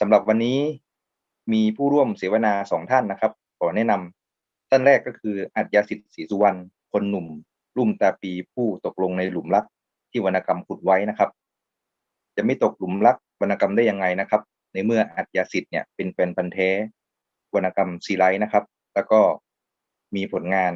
สำหรับวันนี้มีผู้ร่วมเสวนาสองท่านนะครับ ขอแนะนำท่านแรกก็คืออัจยาสิทธิ์ศรีสุวรรณคนหนุ่ม รุ่มตาปีผู้ตกลงในหลุมรักที่วรรณกรรมขุดไว้นะครับ จะไม่ตกหลุมรักวรรณกรรมได้ยังไงนะครับ ในเมื่ออัจยาสิทธิ์เนี่ยเป็นแฟนพันธ์แท้วรรณกรรมซีไลท์นะครับ แล้วก็มีผลงาน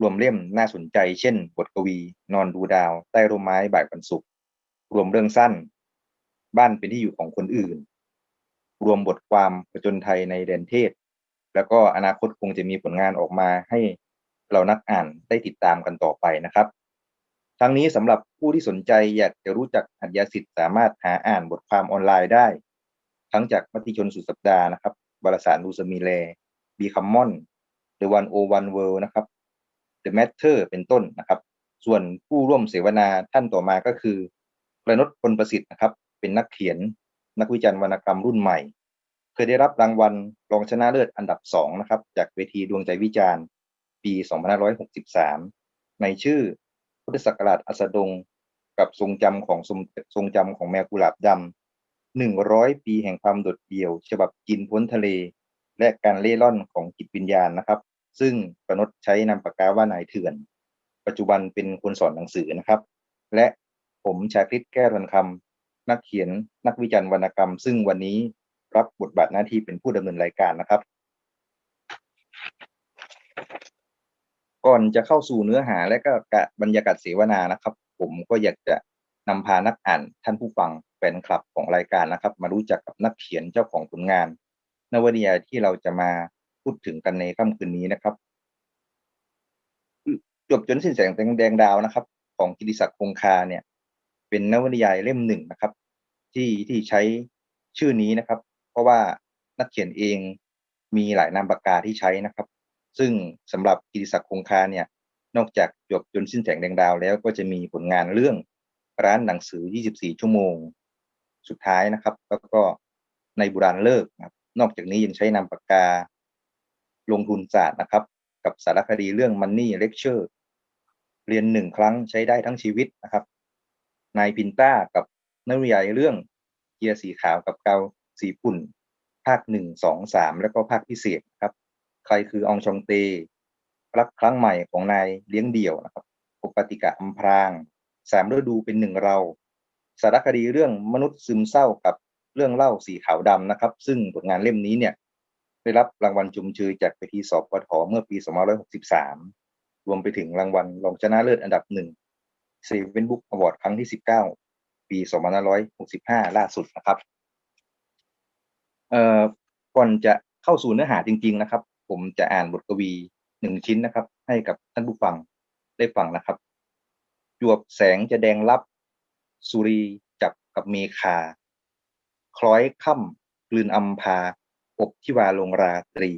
รวมเล่มน่าสนใจ เช่น บทกวี นอนดูดาว ใต้ร่มไม้บ่ายวันศุกร์รวมเรื่องสั้น บ้านเป็นที่อยู่ของคนอื่น รวมบทความประจนไทยในแดนเทศ แล้วก็อนาคตคงจะมีผลงานออกมาให้เรานักอ่านได้ติดตามกันต่อไปนะครับทั้งนี้สำหรับผู้ที่สนใจอยากจะรู้จักอัจยสิทธิ์สามารถหาอ่านบทความออนไลน์ได้ ทั้งจากมติชนสุดสัปดาห์นะครับวารสารลูสมีเลบีคัมมอน The One O One World นะครับ The Matter เป็นต้นนะครับ ส่วนผู้ร่วมเสวนาท่านต่อมาก็คือประนตพลประสิทธิ์นะครับ เป็นนักเขียน นักวิจารณ์วรรณกรรมรุ่นใหม่ เคยได้รับรางวัลรองชนะเลิศอันดับสองนะครับ จากเวทีดวงใจวิจารณ์ ปี 2563 ในชื่อพุทธศักราชอัสดง กับทรงจำของทรงจำของแมวกุหลาบดำหนึ่งร้อยปีแห่งความโดดเดี่ยว ฉบับกินพ้นทะเล และการเล่ร่อนของจิตวิญญาณนะครับ ซึ่งประนตใช้นามปากกาว่านายเถื่อน ปัจจุบันเป็นคนสอนหนังสือนะครับ และผมชาคริตแก้วทันคำ นักเขียนนักวิจารณ์วรรณกรรม ซึ่งวันนี้รับบทบาทหน้าที่เป็นผู้ดำเนินรายการนะครับ ก่อนจะเข้าสู่เนื้อหาและก็บรรยากาศเสวนานะครับ ผมก็อยากจะนำพานักอ่านท่านผู้ฟังแฟนคลับของรายการนะครับ มารู้จักกับนักเขียนเจ้าของผลงาน นวนิยายที่เราจะมาพูดถึงกันในค่ำคืนนี้นะครับจบจนสิ้นแสงแดงดาวนะครับ ของกิติศักดิ์คงคาเนี่ย เป็นนวนิยายเล่มหนึ่งนะครับ ที่ที่ใช้ชื่อนี้นะครับ เพราะว่านักเขียนเองมีหลายนามปากกาที่ใช้นะครับ ซึ่งสำหรับกิติศักดิ์คงคาเนี่ย นอกจากจบจนสิ้นแสงแดงดาวแล้วก็จะมีผลงานเรื่องร้านหนังสือ 24 ชั่วโมง สุดท้ายนะครับ แล้วก็ในบุราณเลิกนะครับ นอกจากนี้ยังใช้นามปากกา ลงทุนศาสตร์นะครับ กับสารคดีเรื่อง Money Lecture เรียนหนึ่งครั้งใช้ได้ทั้งชีวิตนะครับ นายพินต้ากับนวนิยายเรื่องเกียร์สีขาวกับเกาสีปุ่น ภาคหนึ่งสองสามแล้วก็ภาคพิเศษครับ ใครคือองชองเต รักครั้งใหม่ของนายเลี้ยงเดี่ยวนะครับปกติกะอัมพรางสามฤดูเป็นหนึ่งเรา สารคดีเรื่องมนุษย์ซึมเศร้ากับเรื่องเล่าสีขาวดำนะครับ ซึ่งผลงานเล่มนี้เนี่ย ได้รับรางวัลจุมเชยจากเวทีสอบปทเมื่อปี 2563 รวมไปถึงรางวัลรองชนะเลิศอันดับหนึ่ง เซเว่นบุ๊กอวอร์ดครั้งที่ 19 ปี 2565 ล่าสุดนะครับเอ่อก่อนจะเข้าสู่เนื้อหาจริง ๆ นะครับ ผมจะอ่านบทกวีหนึ่งชิ้นนะครับ ให้กับท่านผู้ฟังได้ฟังนะครับ จวบแสงจะแดงลับ สุรีจับกับเมคา คล้อยค่ำกลืนอัมพา อบที่วาลงราตรี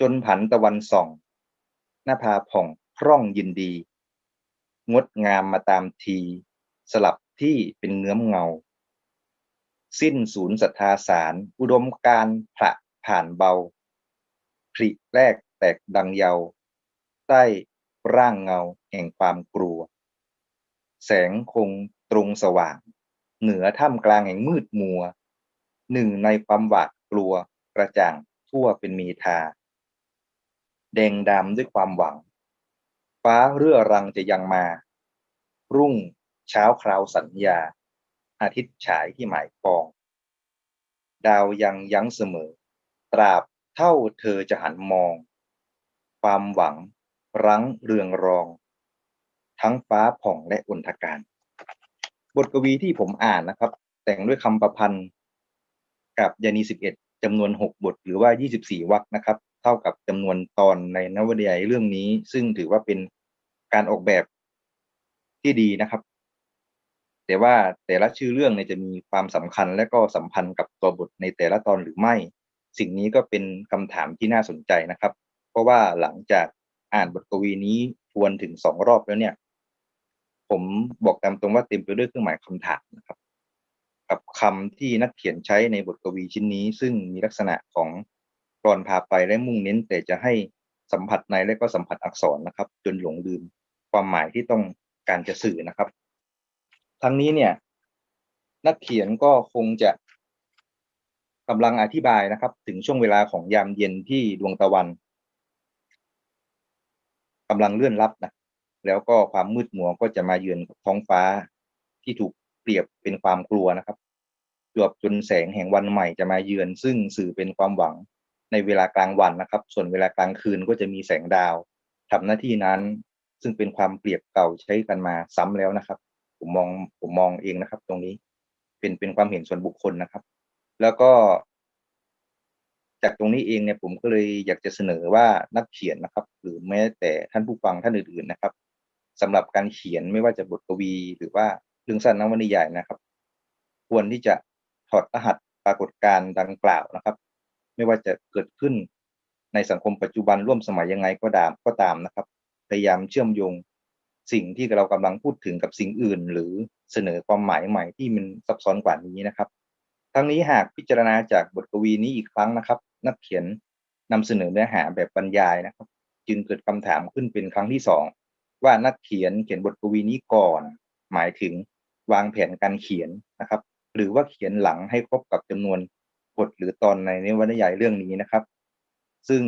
จนผันตะวันส่อง หน้าผาผ่องพร่องยินดี งดงามมาตามที สลับที่เป็นเงื้อมเงา สิ้นศูนย์ศรัทธาสาร อุดมการผะผ่านเบาผลิแรกแตกดังเยา ใต้ร่างเงาแห่งความกลัว แสงคงตรงสว่าง เหนือถ้ำกลางแห่งมืดมัว หนึ่งในความหวาดกลัวกระจ่างทั่วเป็นมีทา แดงดำด้วยความหวัง ฟ้าเรื่อรังจะยังมา รุ่งเช้าคราวสัญญา อาทิตย์ฉายที่หมายปอง ดาวยังยั้งเสมอ ตราบเท่าเธอจะหันมอง ความหวังรั้งเรืองรอง ทั้งฟ้าผ่องและอุนทการ บทกวีที่ผมอ่านนะครับ แต่งด้วยคำประพันธ์ กับยานีสิบเอ็ดจำนวนหกบทหรือว่ายี่สิบสี่วรรคนะครับ เท่ากับจำนวนตอนในนวนิยายเรื่องนี้ ซึ่งถือว่าเป็น การออกแบบที่ดีนะครับ แต่ว่าแต่ละชื่อเรื่องเนี่ยจะมีความสำคัญและก็สัมพันธ์กับตัวบทในแต่ละตอนหรือไม่ สิ่งนี้ก็เป็นคำถามที่น่าสนใจนะครับ เพราะว่าหลังจากอ่านบทกวีนี้ทวนถึงสองรอบแล้วเนี่ย ผมบอกตามตรงว่าเต็มไปด้วยเครื่องหมายคำถามนะครับ กับคำที่นักเขียนใช้ในบทกวีชิ้นนี้ ซึ่งมีลักษณะของกรอนพาไปและมุ่งเน้นแต่จะให้สัมผัสในและก็สัมผัสอักษรนะครับ จนหลงลืม ความหมายที่ต้องการจะสื่อนะครับทั้งนี้เนี่ย นักเขียนก็คงจะกำลังอธิบายนะครับ ถึงช่วงเวลาของยามเย็นที่ดวงตะวันกำลังเลื่อนลับนะแล้วก็ความมืดมัวก็จะมาเยือนท้องฟ้าที่ถูกเปรียบเป็นความกลัวนะครับจวบจนแสงแห่งวันใหม่จะมาเยือน ซึ่งสื่อเป็นความหวังในเวลากลางวันนะครับ ส่วนเวลากลางคืนก็จะมีแสงดาวทำหน้าที่นั้น ซึ่งเป็นความเปรียบเก่าใช้กันมาซ้ำแล้วนะครับ ผมมองผมมองเองนะครับ ตรงนี้เป็นเป็นความเห็นส่วนบุคคลนะครับ แล้วก็ จากตรงนี้เองเนี่ยผมก็เลยอยากจะเสนอว่านักเขียนนะครับ หรือแม้แต่ท่านผู้ฟังท่านอื่นๆนะครับสำหรับการเขียนไม่ว่าจะบทกวี หรือว่าเรื่องสั้นนวนิยายนะครับ ควรที่จะถอดรหัสปรากฏการณ์ดังกล่าวนะครับ ไม่ว่าจะเกิดขึ้นในสังคมปัจจุบันร่วมสมัยยังไงก็ตามก็ตามนะครับ พยายามเชื่อมโยงสิ่งที่เรากำลังพูดถึงกับสิ่งอื่น หรือเสนอความหมายใหม่ที่มันซับซ้อนกว่านี้นะครับ ทั้งนี้หากพิจารณาจากบทกวีนี้อีกครั้งนะครับ นักเขียนนำเสนอเนื้อหาแบบบรรยายนะครับ จึงเกิดคำถามขึ้นเป็นครั้งที่สองว่านักเขียนเขียนบทกวีนี้ก่อน หมายถึงวางแผนการเขียนนะครับ หรือว่าเขียนหลังให้ครบกับจำนวนบทหรือตอนในนวนิยายเรื่องนี้นะครับ ซึ่ง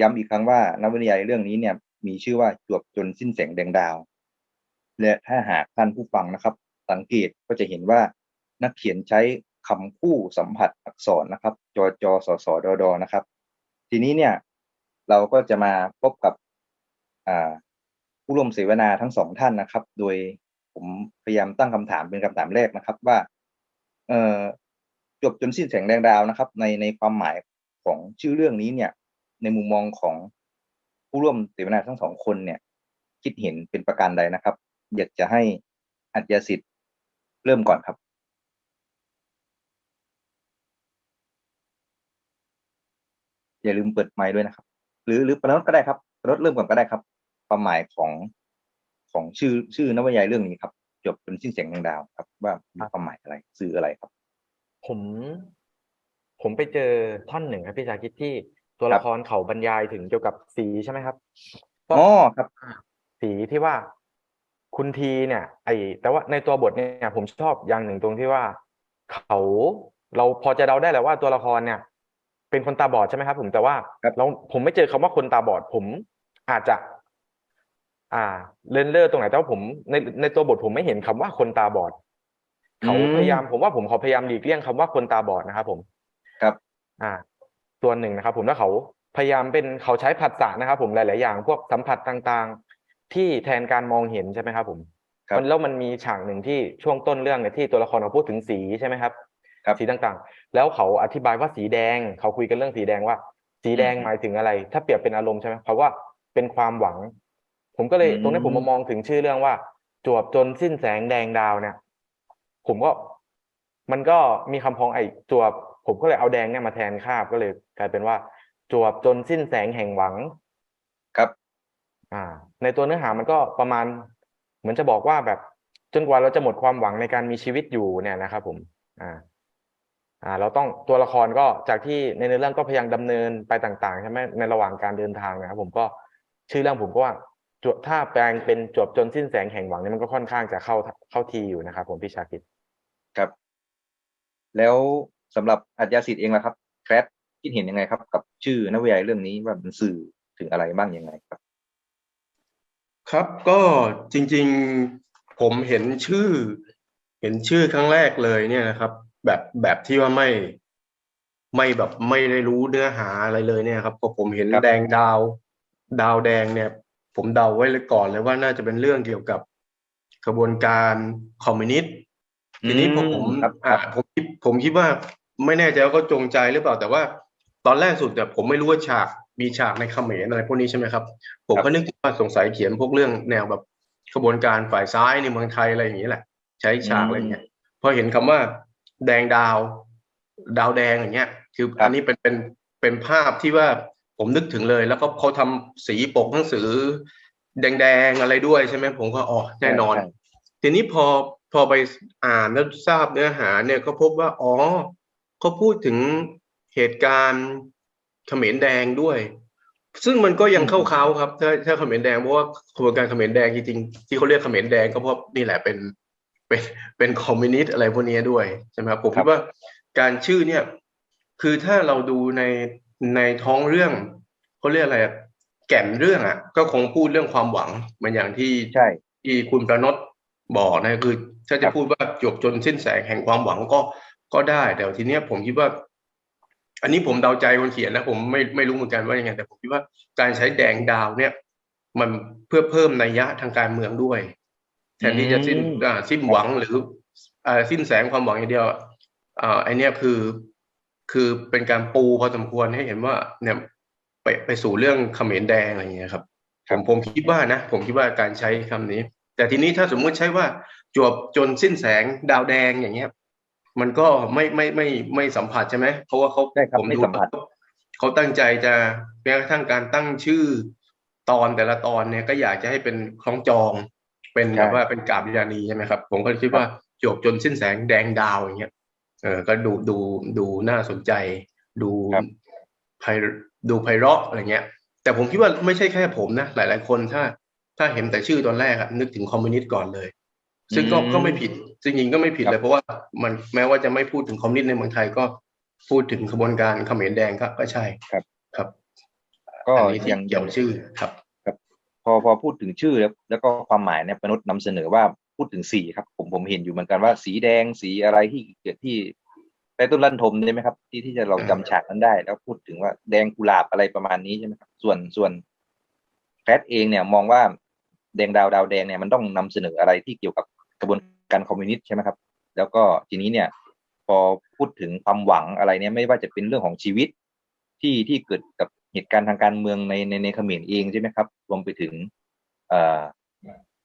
ย้ำอีกครั้งว่านวนิยายเรื่องนี้เนี่ย มีชื่อว่าจวบจนสิ้นแสงแดงดาว และถ้าหากท่านผู้ฟังนะครับ สังเกตก็จะเห็นว่านักเขียนใช้คำคู่สัมผัสอักษรนะครับจอจอสอสอดอดอนะครับ ทีนี้เนี่ยเราก็จะมาพบกับผู้ร่วมเสวนาทั้งสองท่านนะครับ โดยผมพยายามตั้งคำถามเป็นคำถามแรกนะครับว่าเออจบจนสิ้นแสงแดงดาวนะครับ ในในความหมายของชื่อเรื่องนี้เนี่ย ในมุมมองของ ผู้ร่วมเสวนาทั้งสองคนเนี่ย คิดเห็นเป็นประการใดนะครับ อยากจะให้อัจยสิทธิ์เริ่มก่อนครับ อย่าลืมเปิดไมค์ด้วยนะครับ หรือหรือประนดก็ได้ครับประนดเริ่มก่อนก็ได้ครับ ความหมายของของชื่อชื่อนวนิยายเรื่องนี้ครับ จบเป็นสิ้นเสียงแดงดาวครับ ว่ามีความหมายอะไรสื่ออะไรครับ ผม ผมไปเจอท่อนหนึ่งครับพี่ชาคิดที่ ตัวละครเขาบรรยายถึงเกี่ยวกับสีใช่ไหมครับอ๋อครับ สีที่ว่าคุณทีเนี่ย ไอแต่ว่าในตัวบทเนี่ยผมชอบอย่างหนึ่งตรงที่ว่า เขาเราพอจะเดาได้แหละว่าตัวละครเนี่ย เป็นคนตาบอดใช่ไหมครับ ผมแต่ว่าครับเราผมไม่เจอคำว่าคนตาบอด ผมอาจจะ อ่าเลนเลอร์ตรงไหนแต่ว่าผมในในตัวบทผมไม่เห็นคำว่าคนตาบอด เขาพยายามผมว่าผมเขาพยายามหลีกเลี่ยงคำว่าคนตาบอดนะครับผมครับ อ่า ตัวหนึ่งนะครับผมแล้วเขาพยายามเป็นเขาใช้ผัสสะนะครับ ผมหลาย ๆ อย่าง พวกสัมผัสต่างๆ ที่แทนการมองเห็นใช่ไหมครับ ผมครับมันแล้วมันมีฉากหนึ่งที่ช่วงต้นเรื่องเนี่ยที่ตัวละครเขาพูดถึงสีใช่ไหมครับครับสีต่างๆ แล้วเขาอธิบายว่าสีแดง เขาคุยกันเรื่องสีแดงว่า สีแดงอืมหมายถึงอะไร ถ้าเปรียบเป็นอารมณ์ใช่ไหมเขาว่าเป็นความหวัง ผมก็เลยอืมตรงนี้ผมมามองถึงชื่อเรื่องว่า จวบจนสิ้นแสงแดงดาวเนี่ย ผมก็มันก็มีคำพ้องไอ้จวบ ผมก็เลยเอาแดงเนี่ยมาแทนคาบก็เลย กลายเป็นว่า จวบจนสิ้นแสงแห่งหวังครับ อ่า ในตัวเนื้อหามันก็ประมาณ เหมือนจะบอกว่าแบบจนกว่าเราจะหมดความหวังในการมีชีวิตอยู่เนี่ยนะครับ ผม อ่า อ่า เราต้องตัวละครก็จากที่ในเนื้อเรื่องก็พยายามดำเนินไปต่างๆใช่ไหมในระหว่างการเดินทางนะครับผมก็ชื่อเรื่องผมก็ว่าจวบถ้าแปลงเป็นจวบจนสิ้นแสงแห่งหวังเนี่ยมันก็ค่อนข้างจะเข้าเข้าทีอยู่นะครับผมพี่ชาคิดครับ แล้ว สำหรับอัจยาสิทธิ์เองล่ะครับแครดคิดเห็นยังไงครับ กับชื่อนวนิยายเรื่องนี้ว่ามันสื่อถึงอะไรบ้างยังไงครับ ครับก็จริง ๆผมเห็นชื่อ เห็นชื่อครั้งแรกเลยเนี่ยนะครับ แบบแบบที่ว่าไม่ไม่แบบไม่ได้รู้เนื้อหาอะไรเลยเนี่ยครับพอผมเห็นครับแดงดาว ดาวแดงเนี่ย ผมเดาไว้เลยก่อนเลยว่าน่าจะเป็นเรื่องเกี่ยวกับกระบวนการคอมมิวนิสต์ทีนี้พอผมครับอ่าผมคิดผมคิดว่า ไม่แน่ใจว่าเขาจงใจหรือเปล่าแต่ว่า ตอนแรกสุดแต่ยผมไม่รู้ว่าฉากมีฉากในเขมรอะไรพวกนี้ใช่ไหมครับ ผมครับก็นึกว่าสงสัยเขียนพวกเรื่องแนวแบบกระบวนการฝ่ายซ้ายในเมืองไทยอะไรอย่างนี้แหละ ใช้ฉากอะไรอย่างเงี้ยพอเห็นคำว่า แดงดาว ดาวแดงอย่างเงี้ย คือครับอันนี้เป็นเป็นเป็นภาพที่ว่าผมนึกถึงเลย แล้วก็เขาทำสีปกหนังสือ แดงๆอะไรด้วยใช่ไหมผมก็อ๋อแน่นอนใช่ทีนี้พอพอไปอ่านแล้วทราบเนื้อหาเนี่ยก็พบว่าอ๋อ เขาพูดถึงเหตุการณ์เขมรแดงด้วย ซึ่งมันก็ยังเข้าเขาครับ ถ้าถ้าเขมรแดงเพราะว่าขบวนการเขมรแดงจริงๆที่เขาเรียกเขมรแดงก็เพราะนี่แหละเป็นเป็นเป็นคอมมิวนิสต์อะไรพวกนี้ด้วยใช่ไหมครับผมครัคิบดว่าการชื่อเนี่ย คือถ้าเราดูในในท้องเรื่องเขาเรียกอะไรอะแก่นเรื่องอะ ก็คงพูดเรื่องความหวังเหมือนอย่างที่ใช่ที่คุณประนตบอกนะคือ ถ้าคจะรับพูดว่าจบจนสิ้นแสงแห่งความหวังก็ ก็ได้ แต่ทีเนี้ยผมคิดว่า อันนี้ผมเดาใจคนเขียนนะผมไม่ไม่รู้เหมือนกันว่ายังไง แต่ผมคิดว่าการใช้แดงดาวเนี่ย มันเพื่อเพิ่มนัยยะทางการเมืองด้วยแทนที่จะสิ้นอ่าสิ้นหวังหรืออ่าสิ้นแสงความหวังอย่างเดียวอะอ่าไอเนี้ยคือคือเป็นการปูพอสมควรให้เห็นว่า เนี่ยไปไปสู่เรื่องเขมรแดงอะไรอย่างเงี้ยครับผมผมคิดว่านะ ผมคิดว่าการใช้คำนี้ แต่ทีนี้ถ้าสมมุติใช้ว่าจวบจนสิ้นแสงดาวแดงอย่างเงี้ย มันก็ไม่ไม่ไม่ไม่สัมผัสใช่ไหมเพราะว่าเขาใช่ครับผมไม่ดูสัมผัสเขาตั้งใจจะแม้กระทั่งการตั้งชื่อตอนแต่ละตอนเนี่ยก็อยากจะให้เป็นคล้องจอง เป็นใช่แบบว่าเป็นกาบยานีใช่ไหมครับ ผมก็คิดว่าจบจนสิ้นแสงแดงดาวอย่างเงี้ยเออก็ดูดูดูน่าสนใจ ดูครับไพดูไพเราะอะไรเงี้ย แต่ผมคิดว่าไม่ใช่แค่ผมนะ หลาย ๆ คนถ้า ถ้าเห็นแต่ชื่อตอนแรกอะนึกถึงคอมมิวนิสต์ก่อนเลย ซึ่งก็อืมก็ไม่ผิดจริงๆก็ไม่ผิดครับเลยเพราะว่ามันแม้ว่าจะไม่พูดถึงคอมมิวนิสต์ในเมืองไทยก็พูดถึงขบวนการเขมรแดงก็ก็ใช่ครับครับ ก็อันนี้ที่อย่างอเกี่ย่ายงวชื่อครับ พอพอพูดถึงชื่อแล้วแล้วก็ความหมายเนี่ยปนุษย์นำเสนอว่าพูดถึงสีครับ ผมผมเห็นอยู่เหมือนกันว่าสีแดงสีอะไรที่เกิดที่ใต้ต้นลั่นทมใช่ไหมครับ ที่ที่จะเราจำฉากนั้นได้ แล้วพูดถึงว่าแดงกุหลาบอะไรประมาณนี้ใช่ไหมครับส่วนส่วนแฟตเองเนี่ยมองว่าแดงดาวดาวแดงเนี่ยมันต้องนำเสนออะไรที่เกี่ยวกับก ระบวนการคอมมิวนิสต์ใช่ไหมครับ แล้วก็ทีนี้เนี่ยพอพูดถึงความหวังอะไรเนี่ยไม่ว่าจะเป็นเรื่องของชีวิตที่ที่เกิดกับเหตุการณ์ทางการเมืองในในในเขมรเองใช่ไหมครับ รวมไปถึงเอ่อ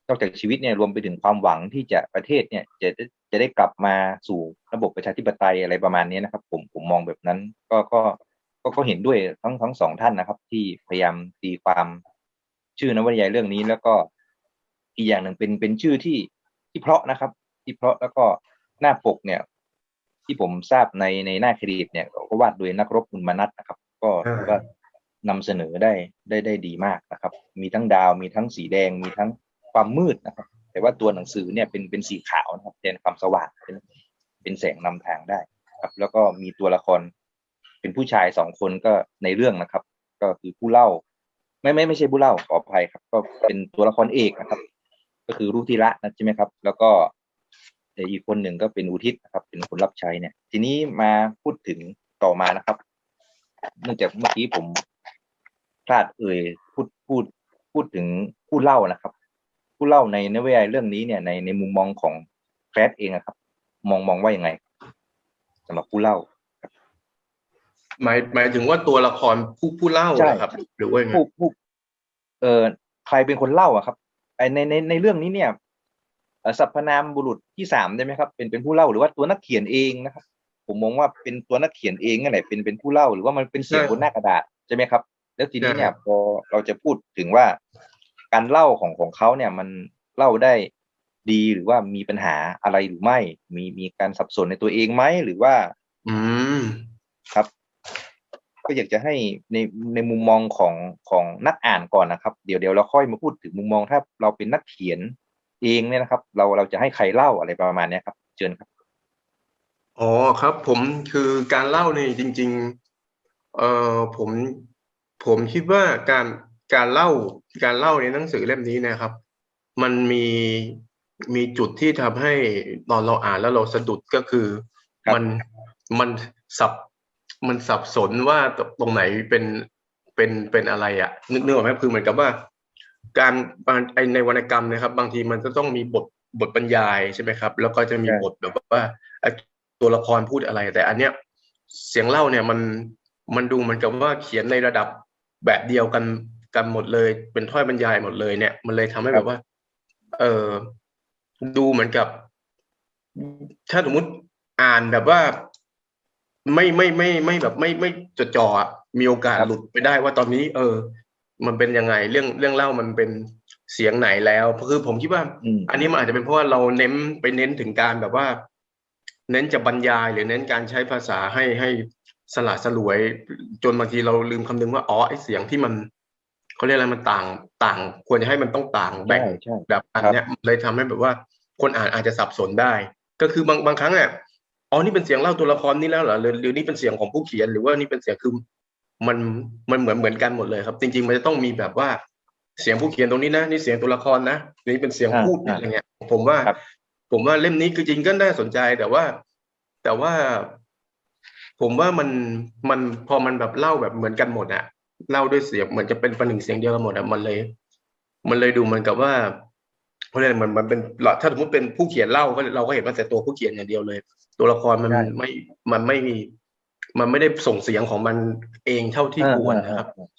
นอกจากชีวิตเนี่ยรวมไปถึงความหวังที่จะประเทศเนี่ยจะจะได้กลับมาสู่ระบบประชาธิปไตยอะไรประมาณนี้นะครับ ผมผมมองแบบนั้น ก็ก็ก็ก็เห็นด้วยทั้งทั้งสองท่านนะครับ ที่พยายามตีความชื่อนวนิยายเรื่องนี้แล้วก็อีกอย่างหนึ่งเป็นเป็นชื่อที่ ที่เพราะนะครับ ที่เพราะแล้วก็หน้าปกเนี่ย ที่ผมทราบในในหน้าเครดิตเนี่ยก็วาดโดยนักรบคุณมนัทนะครับ ก็ถือว่านำเสนอได้ได้ได้ดีมากนะครับ มีทั้งดาวมีทั้งสีแดงมีทั้งความมืดนะครับ แต่ว่าตัวหนังสือเนี่ยเป็นเป็นสีขาวนะครับแทนความสว่างเป็นเป็นแสงนำทางได้ครับ แล้วก็มีตัวละคร เป็นผู้ชายสองคนก็ในเรื่องนะครับ ก็คือผู้เล่า ไม่ไม่ไม่ใช่ผู้เล่าขออภัยครับ ก็เป็นตัวละครเอกนะครับ ก็คือรุธิระนะใช่ไหมครับ แล้วก็อีกคนหนึ่งก็เป็นอุทิศนะครับ เป็นคนรับใช้เนี่ย ทีนี้มาพูดถึงต่อมานะครับ เนื่องจากเมื่อกี้ผมพลาดเอ่ยพูดพูดพูดถึงผู้เล่านะครับ ผู้เล่าในนวนิยายเรื่องนี้เนี่ย ในในมุมมองของแฟรดเองอะครับ มองมองว่ายังไงสำหรับผู้เล่าหมายหมายถึงว่าตัวละครผู้ผู้เล่าใช่เหรอครับ หรือว่ายังไงผู้ผู้เอ่อใครเป็นคนเล่าอะครับไอ ในในในเรื่องนี้เนี่ยเอ่อสรรพนามบุรุษที่สามได้ไหมครับ เป็นเป็นผู้เล่าหรือว่าตัวนักเขียนเองนะครับ ผมมองว่าเป็นตัวนักเขียนเองนั่นแหละเป็นเป็นผู้เล่าหรือว่ามันเป็นเสียงบนหน้ากระดาษใช่ไหมครับ แล้วทีนี้เนี่ยพอเราจะพูดถึงว่าการเล่าของของเขาเนี่ยมันเล่าได้ดีหรือว่ามีปัญหาอะไรหรือไม่ มีมีการสับสนในตัวเองไหมหรือว่า อืมครับ ก็อยากจะให้ในในมุมมองของของนักอ่านก่อนนะครับ เดี๋ยวเดี๋ยวเราค่อยมาพูดถึงมุมมองถ้าเราเป็นนักเขียนเองเนี่ยนะครับ เราเราจะให้ใครเล่าอะไรประมาณนี้ครับ เชิญครับอ๋อครับ ผมคือการเล่าเนี่ยจริง ๆ เอ่อผมผมคิดว่าการการเล่าการเล่าในหนังสือเล่มนี้นะครับ มันมีมีจุดที่ทำให้ตอนเราอ่านแล้วเราสะดุดก็คือคมันมันสับ มันสับสนว่าตรงไหนเป็นเป็นเป็นอะไรอะ่ะนึกนึกออกไหมคือเหมือนกับว่า การบางไอในวรรณกรรมนะครับ บางทีมันจะต้องมีบทบทบรรยายใช่ไหมครับ แล้วก็จะมีใช่บทแบบว่าไอ้ตัวละครพูดอะไร แต่อันเนี้ยเสียงเล่าเนี่ยมันมันดูเหมือนกับว่าเขียนในระดับแบบเดียวกันกันหมดเลย เป็นถ้อยบรรยายหมดเลยเนี่ย มันเลยทำให้แบบว่า เออดูเหมือนกับ ถ้าสมมติอ่านแบบว่า ไม่ไม่ไม่ไม่แบบไม่ไม่จดจ่ออะมีโอกาสครับหลุดไปได้ว่าตอนนี้ เออ มันเป็นยังไงเรื่องเรื่องเล่ามันเป็นเสียงไหนแล้วคือผมคิดว่าอืมอันนี้มันอาจจะเป็นเพราะว่าเราเน้นไปเน้นถึงการแบบว่า เน้นจะบรรยายหรือเน้นการใช้ภาษาให้ให้สละสลวย จนบางทีเราลืมคำนึงว่าอ๋อไอเสียงที่มันเขาเรียกอะไรมันต่างต่าง ควรจะให้มันต้องต่างแบ่งใช่ใช่แบบอันเนี้ยเลยทำให้แบบว่า คนอ่านอาจจะสับสนได้ ก็คือบางบางครั้งเนี่ย อ๋อนี่เป็นเสียงเล่าตัวละครนี้แล้วเหรอหรือหรือนี่เป็นเสียงของผู้เขียนหรือว่านี่เป็นเสียงคือมันมันเหมือนเหมือนกันหมดเลยครับ จริง ๆ มันจะต้องมีแบบว่าเสียงผู้เขียนตรงนี้นะนี่เสียงตัวละครนะนี่เป็นเสียงอ่าพูดอ่าอะไรเงี้ย ผมว่าครับผมว่าเล่มนี้คือจริงก็น่าสนใจแต่ว่า แต่ว่า ผมว่ามันมันพอมันแบบเล่าแบบเหมือนกันหมดอะเล่าด้วยเสียงเหมือนจะเป็นประหนึ่งเสียงเดียวกันหมดอะมันเลย มันเลยดูเหมือนกับว่า เพราะอะไรมันมันเป็นถ้าสมมติเป็นผู้เขียนเล่าก็เราก็เห็นว่าแต่ตัวผู้เขียนอย่างเดียวเลย ตัวละครมันใช่ไม่มันไม่มี มันไม่ได้ส่งเสียงของมันเองเท่าที่ควรนะครับเออเออ